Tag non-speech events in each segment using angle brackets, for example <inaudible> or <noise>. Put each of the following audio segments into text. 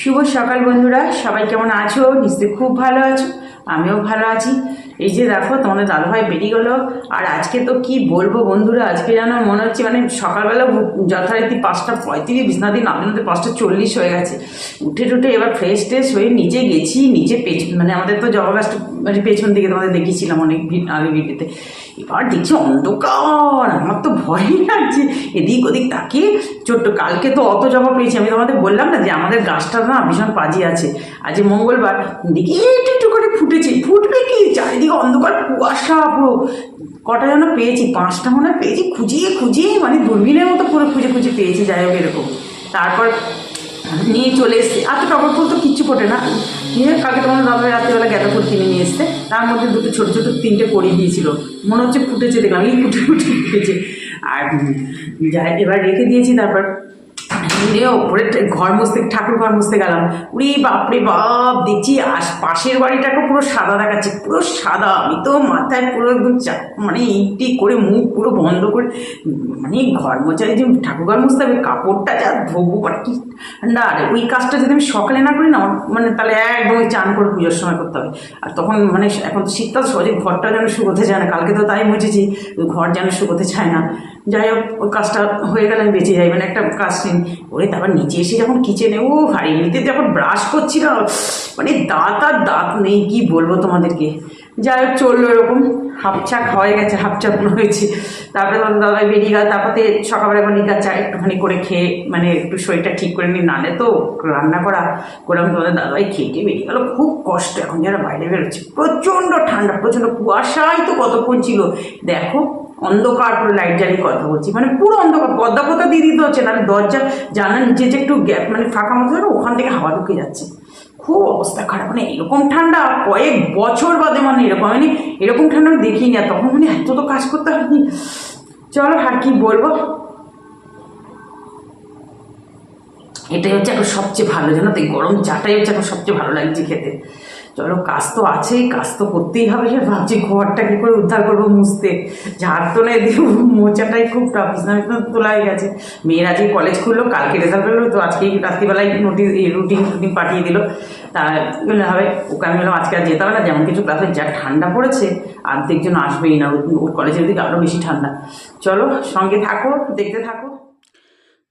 শুভ সকাল বন্ধুরা, সবাই কেমন আছো? নিশ্চয়ই খুব ভালো আছো, আমিও ভালো আছি। এই যে দেখো, তোমাদের দাদুভাই বেরিয়ে গেলো। আর আজকে তো কি বলব বন্ধুরা, আজকে যেন মনে হচ্ছে মানে সকালবেলা যথারীতি পাঁচটা পঁয়ত্রিশ, বিছনা দিন নামতে পাঁচটা চল্লিশ হয়ে গেছে। উঠে টুটে এবার ফ্রেশ ট্রেশ হয়ে নিচে গেছি নিচে পেছন মানে আমাদের তো জবা মানে পেছন দিকে তোমাদের দেখিয়েছিলাম অনেক আগে ভিডিওতে। এবার দেখছি অন্ধকার, আমার তো ভয়ই লাগছে। এদিক ওদিক তাকিয়ে ছোট্ট কালকে তো অত জবা পেয়েছি। আমি তোমাদের বললাম না যে আমাদের গাছটা না ভীষণ পাজি আছে। আজ মঙ্গলবার দেখি একটু একটু করে ফুটেছে। ফুটবে কি? চারিদিকে অন্ধকার, কুয়াশা পুরো। কটা যেন পেয়েছি, পাঁচটা মনে পেয়েছি। খুঁজিয়ে খুঁজিয়ে মানে দূরবীনের মতো পুরো খুঁজে খুঁজে পেয়েছি। যাই হোক, এরকম। তারপর নিয়ে চলে এসছে। আর তো টগর ফুল তো কিচ্ছু ফোটে না। নিয়ে কালকে তোমার দাদা রাত্রিবেলা গাঁদা ফুল কিনে নিয়ে এসছে। তার মধ্যে দুটো ছোটো ছোটো তিনটে পড়ে গিয়েছিল মনে হচ্ছে ফুটেছে, দেখলাম। এই ফুটে ফুটে, ফুটেছে। আর এবার রেখে দিয়েছি, তারপর নিয়ে ওপরে ঘর মুছতে, ঠাকুর ঘর মুছতে গেলাম। উড়ি বাপরে বাপ, দেখছি আশ পাশের বাড়িটাকে পুরো সাদা দেখাচ্ছে, পুরো সাদা। আমি তো মাথায় পুরো একদম মানে ইটি করে মুখ পুরো বন্ধ করে মানে ঘর মোছায় যে ঠাকুর ঘর মুছতে হবে, কাপড়টা যা ধোবো মানে কি ঠান্ডা আর ওই কাজটা যদি আমি সকালে না করি না মানে তাহলে একদম ওই চান করে পুজোর সময় করতে হবে। আর তখন মানে এখন শীতকাল সহজে ঘরটা যেন শুকোতে চায় না। কালকে তো তাই ওই ঘর যেন শুকোতে চায় না। যাই হোক, ওই কাজটা হয়ে গেলে আমি বেঁচে যাই মানে একটা কাজ নেই ওরে, তারপর নিচে এসে যখন কিচেনে ও ভারী নিতে যখন ব্রাশ করছি না। মানে দাঁত আর দাঁত নেই, কি বলব তোমাদেরকে? যাই হোক, চলল এরকম। হাফচাক হয়ে গেছে হাফচাক হয়েছে। তারপরে তোমার দাদাই বেরিয়ে গেল, তারপরে সকালবেলা এখন নিকার চা একটুখানি করে খেয়ে মানে একটু শরীরটা ঠিক করে নিই নালে তো রান্না করা করলাম তোমাদের দাদাই খেয়ে বেরিয়ে গেলো। খুব কষ্ট, এখন যারা বাইরে বেরোচ্ছে, প্রচণ্ড ঠান্ডা, প্রচণ্ড কুয়াশাই তো কতক্ষণ ছিল। দেখো, অন্ধকার, পুরো লাইট জ্বালিয়ে কথা বলছি মানে পুরো অন্ধকার, পদ্মা পদ্মা দিয়ে দিতে হচ্ছে না দরজা জানার নিচে যে একটু গ্যাপ মানে ফাঁকা মতো ওখান থেকে হাওয়া ঢুকে যাচ্ছে। খুব অবস্থা খারাপ। মানে এরকম ঠান্ডা কয়েক বছর বাদে মানে এরকম মানে এরকম ঠান্ডা আমি দেখিনি আর তখন মানে এত তো কাজ করতে হয়নি চলো আর কি বলব? এটাই হচ্ছে এখন সবচেয়ে ভালো, জানো তো এই গরম চাটাই হচ্ছে এখন সবচেয়ে ভালো লাগছে খেতে। চলো, কাজ তো আছেই, কাজ তো করতেই হবে। সে ভাবছি ঘরটা কী করে উদ্ধার করব মুছতে। ঝাড় তো নেই মোচাটাই খুব টাফ বিছনায় তো তোলা হয়ে গেছে। মেয়েরা যে কলেজ খুললো, কালকে রেজাল্ট বেরোলো তো আজকেই রাত্রিবেলায় নোটিস রুটিন রুটিন পাঠিয়ে দিল। তা হবে। আমি বললাম, আজকে আর যেতে হবে না, যেমন কিছু ক্লাসে যা ঠান্ডা পড়েছে জন আসবেই না, ওর কলেজের দিকে আরও বেশি ঠান্ডা। চলো, সঙ্গে থাকো, দেখতে থাকো।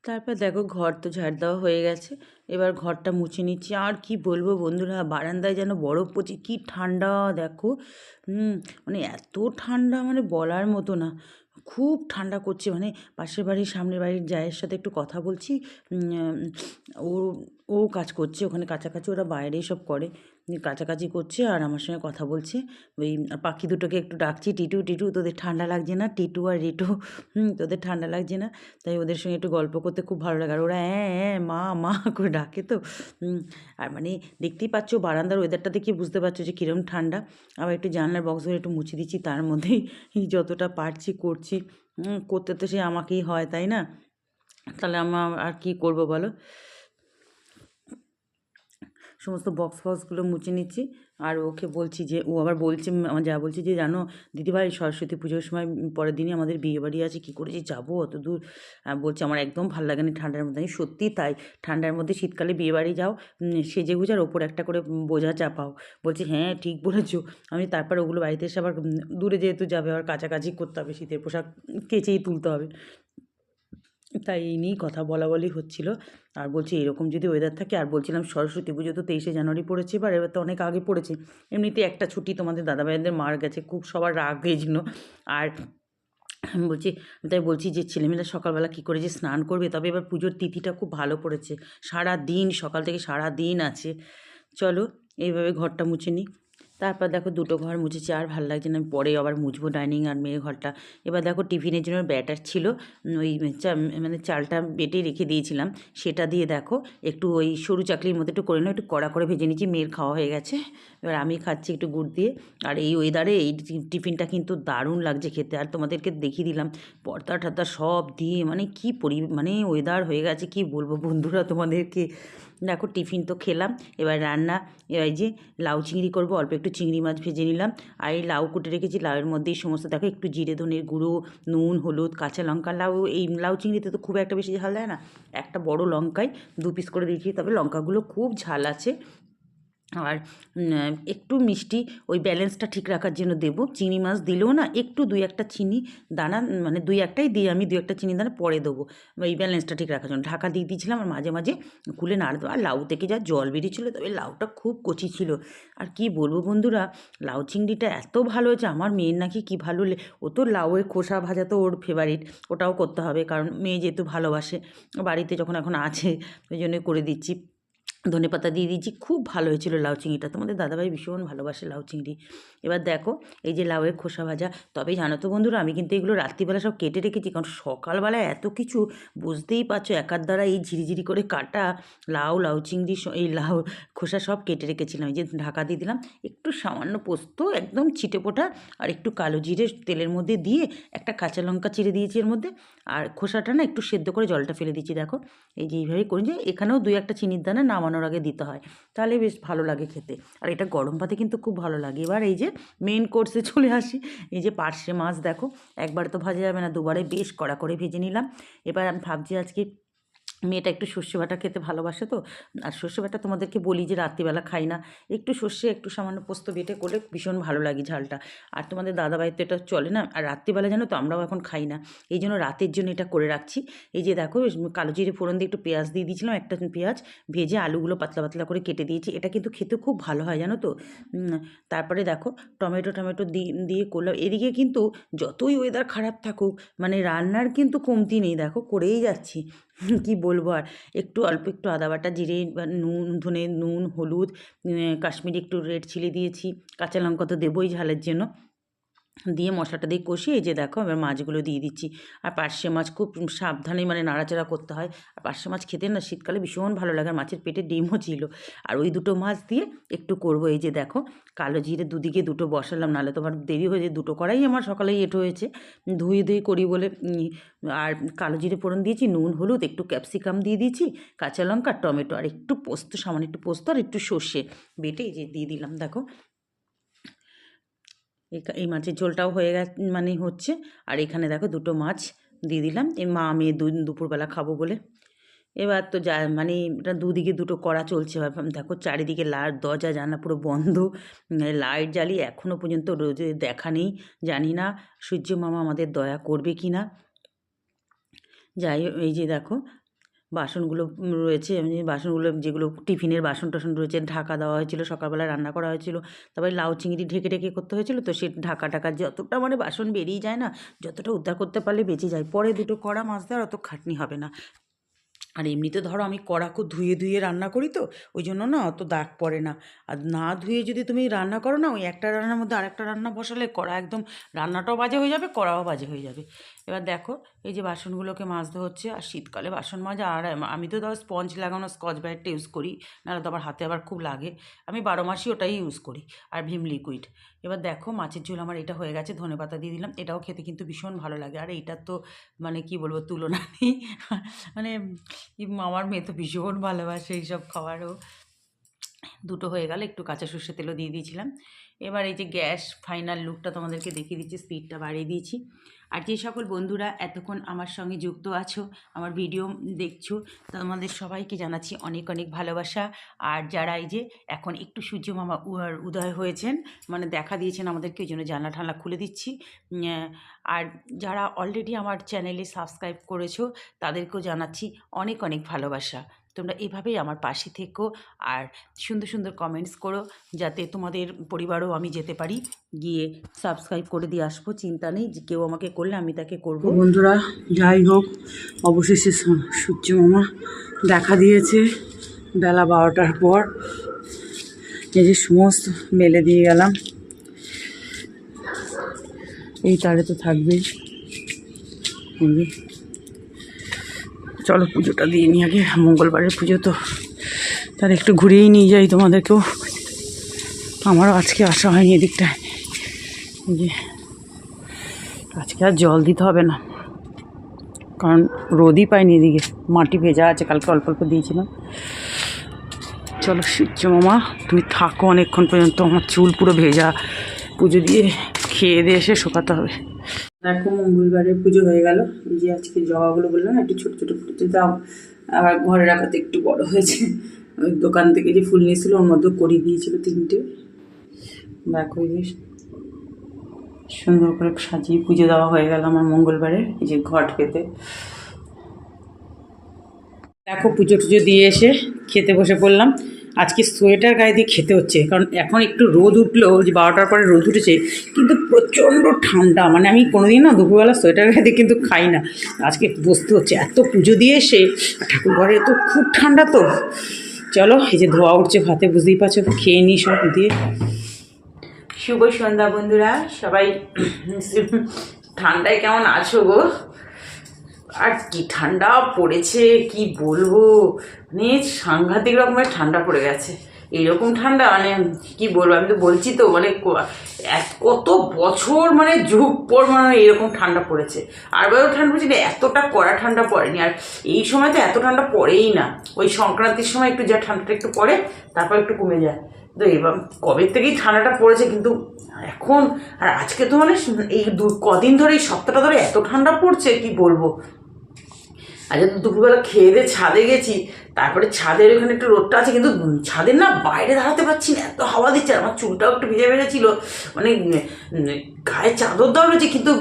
তারপর দেখো ঘর তো ঝাড় দেওয়া হয়ে গেছে। এবার ঘরটা মুছে নিচ্ছি। আর কি বলব বন্ধুরা, বারান্দায় যেন বরফ পড়ছে, কি ঠান্ডা দেখো। মানে এত ঠান্ডা মানে বলার মতো না। খুব ঠান্ডা করছে মানে পাশের বাড়ির সামনের বাড়ির জায়ের সাথে একটু কথা বলছি। ও ও কাজ করছে, ওখানে কাছাকাছি ওরা বাইরেই সব করে। কাছাকাছি করছে আর আমার সঙ্গে কথা বলছে। ওই পাখি দুটোকে একটু ডাকছি, টিটু টিটু, তোদের ঠান্ডা লাগছে না? টিটু আর রিটু তোদের ঠান্ডা লাগছে না? তাই ওদের সঙ্গে একটু গল্প করতে খুব ভালো লাগে। আর ওরা হ্যাঁ মা মা করে ডাকে তো। আর মানে দেখতেই পাচ্ছ বারান্দার ওয়েদারটা দেখে বুঝতে পারছ যে কীরকম ঠান্ডা। আবার একটু জানলার বক্সগুলো একটু মুছে দিচ্ছি, তার মধ্যেই যতটা পারছি করছি। করতে তো সে আমাকেই হয়, তাই না? তাহলে আমার আর কি করব বলো? সমস্ত বক্স ফক্সগুলো মুছে নিচ্ছি। আর ওকে বলছি যে, ও আবার বলছে, আমার যা বলছি যে, জানো, দিদিভাই, সরস্বতী পুজোর সময় পরের দিনই আমাদের বিয়ে বাড়ি আছে, কী করে যে যাব অত দূর? বলছে, আমার একদম ভালো লাগে না ঠান্ডার মধ্যে। আমি সত্যি তাই, ঠান্ডার মধ্যে শীতকালে বিয়ে বাড়ি যাও সেজে গুজে আর ওপর একটা করে বোঝা চাপাও। বলছে হ্যাঁ ঠিক বলেছ। আমি তারপর ওগুলো বাড়িতে এসে আবার দূরে যেহেতু যাবে, আবার কাছাকাছি করতে হবে, শীতের পোশাক কেচেই তুলতে হবে। তাই এই নিয়েই কথা বলা বলি হচ্ছিল। আর বলছি, এরকম যদি ওয়েদার থাকে, আর বলছিলাম, সরস্বতী পুজো তো তেইশে জানুয়ারি পড়েছে, এবার এবার তো অনেক আগে পড়েছে। এমনিতে একটা ছুটি তোমাদের দাদাভাইদের মার গেছে, খুব সবার রাগ হয়েছিল আর বলছি, তাই বলছি যে, ছেলেমেয়েরা সকালবেলা কী করে যে স্নান করবে, তবে এবার পুজোর তিথিটা খুব ভালো পড়েছে। সারা দিন সকাল থেকে সারা দিন আছে। চলো, এইভাবে ঘরটা মুছে নিই তারপর দেখো দুটো ঘর মুছেছি, আর ভালো লাগছে না পরে আবার মুছবো ডাইনিং আর মেয়ের ঘরটা। এবার দেখো টিফিনের জন্য ব্যাটার ছিল ওই মানে চালটা বেটে রেখে দিয়েছিলাম। সেটা দিয়ে দেখো একটু ওই সরু চাকলির মতো একটু করে নিলাম একটু কড়া করে ভেজে নিচ্ছি মেয়ের খাওয়া হয়ে গেছে। এবার আমি খাচ্ছি একটু গুড় দিয়ে। আর এই ওয়েদারে এই টিফিনটা কিন্তু দারুণ লাগছে খেতে। আর তোমাদেরকে দেখিয়ে দিলাম, পর্দা টর্দা সব দিয়ে মানে কি পরি মানে ওয়েদার হয়ে গেছে, কি বলব বন্ধুরা তোমাদেরকে? দেখো টিফিন তো খেলাম, এবার রান্না এবার যে লাউ চিংড়ি করব, অল্প একটু চিংড়ি মাছ ভেজে নিলাম, আর এই লাউ কুটে রেখেছি, লাউয়ের মধ্যেই সমস্ত, দেখো একটু জিরে ধনের গুঁড়ো, নুন, হলুদ, কাঁচা লঙ্কা, লাউ, এই লাউ চিংড়িতে তো খুব একটা বেশি ঝাল দেয় না, একটা বড় লঙ্কায় দু পিস করে দিয়েছি, তবে লঙ্কাগুলো খুব ঝাল আছে আর একটু মিষ্টি ওই ব্যালেন্সটা ঠিক রাখার জন্য দেবো। চিনি মাছ দিলেও না একটু দুই একটা চিনি দানা মানে দুই একটাই দিয়ে আমি দুই একটা চিনি দানা পরে দেবো। এই ব্যালেন্সটা ঠিক রাখার জন্য। ঢাকা দিয়ে দিয়েছিলাম আর মাঝে মাঝে খুলে নাড় দেবো। আর লাউ থেকে যা জল বেরিয়েছিলো, তবে লাউটা খুব কচি ছিল। আর কি বলব বন্ধুরা, লাউ চিংড়িটা এত ভালো হয়েছে, আমার মেয়ের নাকি কি ভালো ও তো লাউয়ের খোসা ভাজা তো ওর ফেভারিট ওটাও করতে হবে। কারণ মেয়ে যেহেতু ভালোবাসে, বাড়িতে যখন এখন আছে, ওই জন্য করে দিচ্ছি। ধনে পাতা দিয়ে দিয়েছি, খুব ভালো হয়েছিল লাউ চিংড়িটা। তোমাদের দাদাভাই ভীষণ ভালোবাসে লাউ চিংড়ি। এবার দেখো, এই যে লাউয়ের খোসা ভাজা, তবে জানো তো বন্ধুরা, আমি কিন্তু এগুলো রাত্রিবেলা সব কেটে রেখেছি, কারণ সকালবেলা এত কিছু বুঝতেই পারছ, একার দ্বারা এই ঝিরিঝিরি করে কাটা লাউ লাউ চিংড়ি এই লাউ খোসা সব কেটে রেখেছিলাম। এই যে ঢাকা দিয়ে দিলাম, একটু সামান্য পোস্ত, একদম ছিটে পোটা, আর একটু কালো জিরে তেলের মধ্যে দিয়ে একটা কাঁচা লঙ্কা চিড়ে দিয়েছি এর মধ্যে, আর খোসাটা না একটু সেদ্ধ করে জলটা ফেলে দিচ্ছি দেখো। এই যে এইভাবে করি যে এখানেও দুই একটা চিনির দানা নামানোর আগে দিতে হয়। তাহলে বেশ ভালো লাগে খেতে। আর এটা গরম ভাতে কিন্তু খুব ভালো লাগে। এবার এই যে মেন কোর্সে চলে আসি। এই যে পার্শে মাছ দেখো। একবার তো ভাজা যাবে না, দুবারে বেশ কড়া করে ভেজে নিলাম। এবার আমি ভাবছি আজকে মেয়েটা একটু সর্ষে বাটা খেতে ভালোবাসে তো। আর সর্ষে বাটা তোমাদেরকে বলি যে রাত্রিবেলা খাই না। একটু সর্ষে, একটু সামান্য পোস্ত বেটে করলে ভীষণ ভালো লাগে ঝালটা। আর তোমাদের দাদাবাড়িতে তো এটা চলে না। আর রাত্রিবেলা জানো তো আমরাও এখন খাই না। এই জন্য রাতের জন্য এটা করে রাখছি। এই যে দেখো কালো জিরে ফোড়ন দিয়ে একটু পেঁয়াজ দিয়ে দিয়েছিলাম, একটা পেঁয়াজ ভেজে আলুগুলো পাতলা পাতলা করে কেটে দিয়েছি। এটা কিন্তু খেতে খুব ভালো হয় জানো তো। তারপরে দেখো, টমেটো টমেটো দিয়ে দিয়ে করলাম। এদিকে কিন্তু যতই ওয়েদার খারাপ থাকুক মানে রান্নার কিন্তু কমতি নেই। দেখো করেই যাচ্ছি। কি বলব আর? একটু অল্প একটু আদা বাটা জিরে, বা নুন, ধনে নুন, হলুদ কাশ্মীরি একটু রেড চিলি দিয়েছি, কাঁচা লঙ্কা তো দেবোই ঝালের জন্য। দিয়ে মশলাটা দিয়ে কষিয়ে এই যে দেখো এবার মাছগুলো দিয়ে দিচ্ছি। আর পার্শে মাছ খুব সাবধানে মানে নাড়াচাড়া করতে হয়। আর পার্শে মাছ খেতে না শীতকালে ভীষণ ভালো লাগে। আর মাছের পেটে ডিমও ছিল। আর ওই দুটো মাছ দিয়ে একটু করব। এই যে দেখো কালো জিরে দুদিকে দুটো বসালাম। নাহলে তোমার দেরি হয়ে যায়। দুটো করাই আমার সকালেই এটো হয়েছে। ধুয়ে ধুয়ে করি বলে আর কালো জিরে ফোড়ন দিয়েছি, নুন, হলুদ, একটু ক্যাপসিকাম দিয়ে দিয়েছি, কাঁচা লঙ্কা, টমেটো, আর একটু পোস্ত, সামান্য একটু পোস্ত আর একটু সর্ষে। বেটে এই যে দিয়ে দিলাম। দেখো এই মাছের ঝোলটাও হয়ে গেছে মানে হচ্ছে। আর এখানে দেখো দুটো মাছ দিয়ে দিলাম। এই মা মেয়ে দুপুরবেলা খাব বলে। এবার তো যা মানে এটা দুদিকে দুটো কড়া চলছে। দেখো চারিদিকে লাইট, দরজা জানা পুরো বন্ধ। লাইট জ্বালি এখনও পর্যন্ত রোজে দেখা নেই। জানি না সূর্য মামা আমাদের দয়া করবে কি না যাই এই যে দেখো বাসনগুলো রয়েছে। বাসনগুলো, যেগুলো টিফিনের বাসন টাসন রয়েছে, ঢাকা দেওয়া হয়েছিল, সকালবেলা রান্না করা হয়েছিল। তারপরে লাউ চিংড়ি ঢেকে ঢেকে করতে হয়েছিল, তো সে ঢাকা টাকা যতটা মানে বাসন বেরিয়ে যায় না, যতটা উদ্ধার করতে পারলে বেঁচে যায়। পরে দুটো কড়া মাছ দেওয়ার অত খাটনি হবে না। আর এমনিতে ধরো আমি কড়া খুব ধুয়ে ধুয়ে রান্না করি তো, ওই জন্য না অত দাগ পড়ে না। আর না ধুয়ে যদি তুমি রান্না করো না, ওই একটা রান্নার মধ্যে আরেকটা রান্না বসালে কড়া একদম রান্নাটাও বাজে হয়ে যাবে, কড়াও বাজে হয়ে যাবে। এবার দেখো এই যে বাসনগুলোকে মাজতে হচ্ছে, আর শীতকালে বাসন মাজা, আর আমি তো ধরো স্পঞ্জ লাগানো স্কচ ব্রাইটটা ইউজ করি, নাহলে তো আবার হাতে আবার খুব লাগে। আমি বারো মাসই ওটাই ইউজ করি, আর ভিম লিকুইড এবার দেখো মাছের ঝোল আমার এটা হয়ে গেছে, ধনে পাতা দিয়ে দিলাম, এটাও খেতে কিন্তু ভীষণ ভালো লাগে। আর এইটার তো মানে কি বলব, তুলনা নেই। <laughs> মানে আমার মেয়ে তো ভীষণ ভালোবাসে এইসব খাবারও দুটো হয়ে গেল, একটু কাঁচা সর্ষে তেলও দিয়ে দিয়েছিলাম। এবার এই যে গ্যাস ফাইনাল লুকটা তোমাদেরকে দেখিয়ে দিচ্ছি স্পিডটা বাড়িয়ে দিয়েছি। আর যে সকল বন্ধুরা এতক্ষণ আমার সঙ্গে যুক্ত আছো, আমার ভিডিও দেখছ, তোমাদের সবাইকে জানাচ্ছি অনেক অনেক ভালোবাসা। আর যারা এই যে এখন একটু সূর্য মামা উদয় হয়েছেন মানে দেখা দিয়েছেন আমাদেরকে, ওই জন্য জানলা ঠান্লা খুলে দিচ্ছি। আর যারা অলরেডি আমার চ্যানেলে সাবস্ক্রাইব করেছ, তাদেরকেও জানাচ্ছি অনেক অনেক ভালোবাসা। তোমরা এভাবেই আমার পাশে থেকো আর সুন্দর সুন্দর কমেন্টস করো, যাতে তোমাদের পরিবারও আমি যেতে পারি। গিয়ে সাবস্ক্রাইব করে দিয়ে আসব, চিন্তা নেই যে কেউ আমাকে করলে আমি তাকে করব। বন্ধুরা, যাই হোক, অবশেষে সূর্য মামা দেখা দিয়েছে বেলা বারোটার পর। এই যে সমস্ত মেলে দিয়ে গেলাম। এই তারে তো থাকবেই চলো পুজোটা দিয়ে নিই আগে, মঙ্গলবারের পুজো তো। তার একটু ঘুরেই নিয়ে যাই তোমাদেরকেও। আমারও আজকে আসা হয়নি এদিকটায়। আজকে আর জল দিতে হবে না। কারণ রোদই পাইনি এদিকে। মাটি ভেজা আছে, কালকে অল্প অল্প দিয়েছিলাম। চলো সূর্য মামা, তুমি থাকো অনেকক্ষণ পর্যন্ত। আমার চুল পুরো ভেজা। পুজো দিয়ে খেয়ে দিয়ে এসে শোকাতে হবে। দেখো মঙ্গলবারে পুজো হয়ে গেল। যে আজকে জবাগুলো বললাম, একটু ছোটো ছোটো ফুটে দাও। আবার ঘরে রাখাতে একটু বড় হয়েছে। ওই দোকান থেকে যে ফুল নিয়েছিল, ওর মধ্যে করি দিয়েছিল তিনটে। দেখো যে সুন্দর করে সাজিয়ে পুজো দেওয়া হয়ে গেল আমার মঙ্গলবারে, এই যে ঘট পেতে দেখো পুজো টুজো দিয়ে এসে খেতে বসে পড়লাম। আজকে সোয়েটার গায়ে দিয়ে খেতে হচ্ছে, কারণ এখন একটু রোদ উঠল, যে বারোটার পরে রোদ উঠেছে, কিন্তু প্রচণ্ড ঠান্ডা। মানে আমি কোনোদিন না দুপুরবেলা সোয়েটার গায়ে দিয়ে কিন্তু খাই না। আজকে বসতে হচ্ছে, এত পুজো দিয়ে এসে ঠাকুর ঘরে তো খুব ঠান্ডা তো। চলো, এই যে ধোয়া উঠছে, ভাতে বুঝতেই পারছ, খেয়ে নিই সব দিয়ে। শুভ সন্ধ্যা বন্ধুরা, সবাই ঠান্ডায় কেমন আছো গো? আর কি ঠান্ডা পড়েছে, কি বলব? মানে সাংঘাতিক রকমের ঠান্ডা পড়ে গেছে। এইরকম ঠান্ডা মানে কি বলব, আমি তো বলছি তো মানে কত বছর মানে যুগ পর মানে এরকম ঠান্ডা পড়েছে। আর এবারও ঠান্ডা পড়েছে এতটা কড়া ঠান্ডা পড়েনি। আর এই সময় তো এত ঠান্ডা পড়েই না। ওই সংক্রান্তির সময় একটু যা ঠান্ডাটা একটু পড়ে, তারপর একটু কমে যায়। তো এবার কবে থেকেই ঠান্ডাটা পড়েছে কিন্তু এখন, আর আজকে তো মানে এই দু, কদিন ধরে এই সপ্তাহটা ধরে এত ঠান্ডা পড়ছে, কি বলব? আজ দুপুরবেলা খেয়ে দিয়ে ছাদে গেছি তারপরে ছাদের ওখানে একটু রোদটা আছে, কিন্তু ছাদের না বাইরে দাঁড়াতে পারছি না, এত হাওয়া দিচ্ছে আমার চুলটাও একটু ভিজে ভেজে ছিল মানে গায়ে চাদর দেওয়া রয়েছে, কিন্তু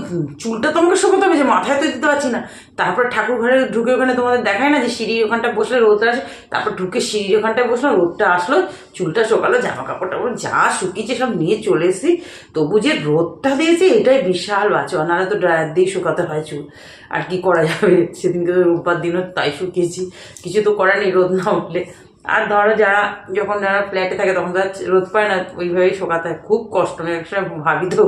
চুলটা তো আমাকে শুকোতে হবে, যে মাথায় তো দিতে পারছি না। তারপর ঠাকুর ঘরে ঢুকে ওখানে তোমাদের দেখায় না যে সিঁড়ির ওখানটা বসলে রোদটা আসে, তারপর ঢুকে সিঁড়ির ওখানটায় বসলাম, রোদটা আসলো, চুলটা শোকালো জামা কাপড় টাপড় যা শুকিয়েছে সব নিয়ে চলে এসেছি। তবু যে রোদটা দিয়েছে, এটাই বিশাল বাঁচো নাহলে তো ড্রায়ার দিয়ে শুকাতে হয় চুল। আর কি করা যাবে? সেদিনকে তো রোববার দিনও তাই শুকিয়েছি, কিছু তো করার নেই। রোদ না উঠলে। আর ধরো যারা যখন যারা ফ্ল্যাটে থাকে, তখন তো রোদ পায় না, ওইভাবেই শোকাতে হয়। খুব কষ্ট আমি একসময় ভাবি তো।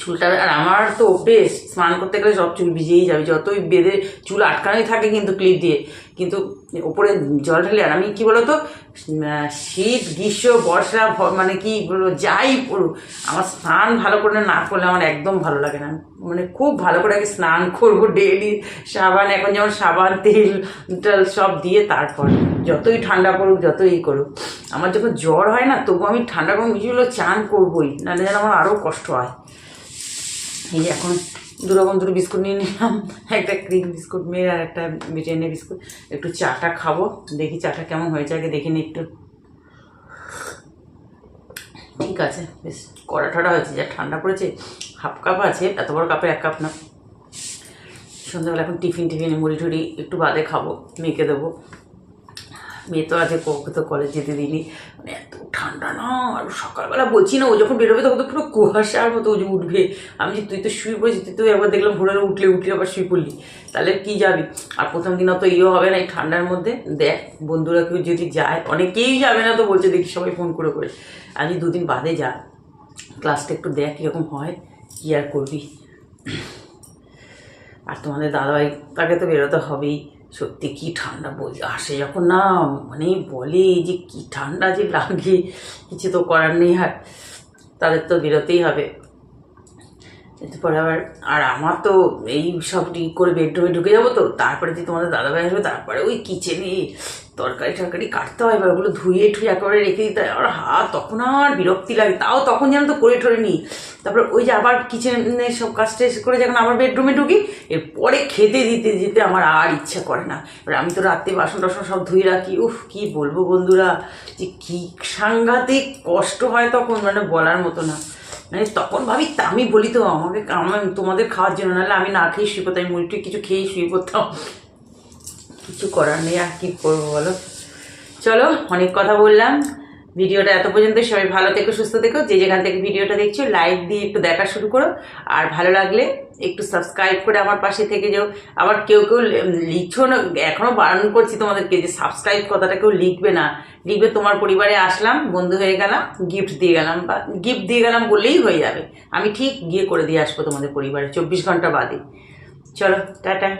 চুলটা, আর আমার তো অভ্যেস, স্নান করতে গেলে সব চুল ভিজেই যাবে। যতই বেঁধে চুল আটকানোই থাকে কিন্তু ক্লিপ দিয়ে। কিন্তু ওপরে জল ঢালে, আর আমি কী বলতো শীত, গ্রীষ্ম, বর্ষা মানে কি বলব, যাই পড়ুক, আমার স্নান ভালো করে না করলে আমার একদম ভালো লাগে না। মানে খুব ভালো করে আগে স্নান করব ডেইলি সাবান, এখন যেমন সাবান, তেল টেল সব দিয়ে তারপর, যতই ঠান্ডা পড়ুক, যতই করুক। আমার যখন জ্বর হয় না, তবু আমি ঠান্ডা কোনো কিছুগুলো চান করবোই, নাহলে যেন আমার আরও কষ্ট হয়। এই এখন দু রকম দুটো বিস্কুট নিয়ে নিলাম। একটা ক্রিম বিস্কুট, মেয়ের আর একটা ব্রিটানিয়া বিস্কুট। একটু চাটা খাব দেখি চাটা কেমন হয়েছে, আগে দেখে নি একটু। ঠিক আছে, বেশ, কড়া ঠড়া হয়েছে, যা ঠান্ডা পড়েছে, হাফ কাপ আছে, এত বড় কাপে এক কাপ না। সন্ধ্যাবেলা এখন টিফিন টিফিনে, মুড়ি টুড়ি একটু বাদে খাব মেয়েকে দেবো। মেয়ে তো আছে তো কলেজ যেতে দিইনি। মানে এত ঠান্ডা না, আর সকালবেলা বলছি না, ও যখন বেরোবে তখন তো পুরো কুয়াশার মতো ও যে উঠবে। আমি যে তুই তো শুয়ে পড়েছি তুই তো একবার দেখলাম ভোরের উঠলে উঠলে আবার শুয়ে পড়লি। তাহলে কি যাবি? আর প্রথম দিন অত ইয়ে হবে না এই ঠান্ডার মধ্যে। দেখ, বন্ধুরা কেউ যদি যায়, অনেকেই যাবে না তো বলছে, দেখি সবাই ফোন করে করে। আজ দুদিন বাদে যা। ক্লাসটা একটু দেখ কীরকম হয়, কী আর করবি। আর তোমাদের দাদাভাই, তাকে তো বেরোতে হবেই। সত্যি কি ঠান্ডা বলছে আসে যখন না মানে বলে যে কি ঠান্ডা যে লাগে, কিছু তো করার নেই আর, তাদের তো বেরোতেই হবে। এরপরে আবার, আর আমার তো এই সব ঠিক করে বেডরুমে ঢুকে যাব তো, তারপরে যদি তোমাদের দাদাভাই আসবে, তারপরে ওই কিচেনে তরকারি টরকারি কাটতে হয়, এবার ওগুলো ধুয়ে ঠুয়ে একেবারে রেখে দিতে হয়। আর হা, তখন আর বিরক্তি লাগে, তাও তখন যেন তো করে ঠরে নিই তারপরে ওই যে আবার কিচেনে সব কাজ টেজ করে যখন আবার বেডরুমে ঢুকি, এরপরে খেতে দিতে দিতে আমার আর ইচ্ছা করে না। এবার আমি তো রাত্রে বাসন টাসন সব ধুয়ে রাখি, উফ, কি বলব বন্ধুরা? যে কি সাংঘাতিক কষ্ট হয় তখন মানে বলার মতো না। মানে তখন ভাবি, তা আমি বলি তো, আমাকে, আমার, তোমাদের খাওয়ার জন্য, নাহলে আমি না খেয়ে শুয়ে পড়তাম মুড়িটি কিছু খেয়েই শুয়ে পড়তাম। কিছু করার নেই, আর কী করব বলো? চলো, অনেক কথা বললাম। ভিডিওটা এত পর্যন্ত, সবাই ভালো থেকো, সুস্থ থেকো। যে যেখান থেকে ভিডিওটা দেখছ লাইক দিয়ে একটু দেখা শুরু করো। আর ভালো লাগলে একটু সাবস্ক্রাইব করে আমার পাশে থেকে যাও। আবার কেউ কেউ লিখছো না এখনও বারণ করছি তোমাদেরকে যে সাবস্ক্রাইব কথাটা কেউ লিখবে না। লিখবে, তোমার পরিবারে আসলাম, বন্ধু হয়ে গেলাম গিফট দিয়ে গেলাম, বা গিফট দিয়ে গেলাম বললেই হয়ে যাবে। আমি ঠিক গিয়ে করে দিয়ে আসব তোমাদের পরিবারে, চব্বিশ ঘণ্টা বাদে। চলো, টাটা।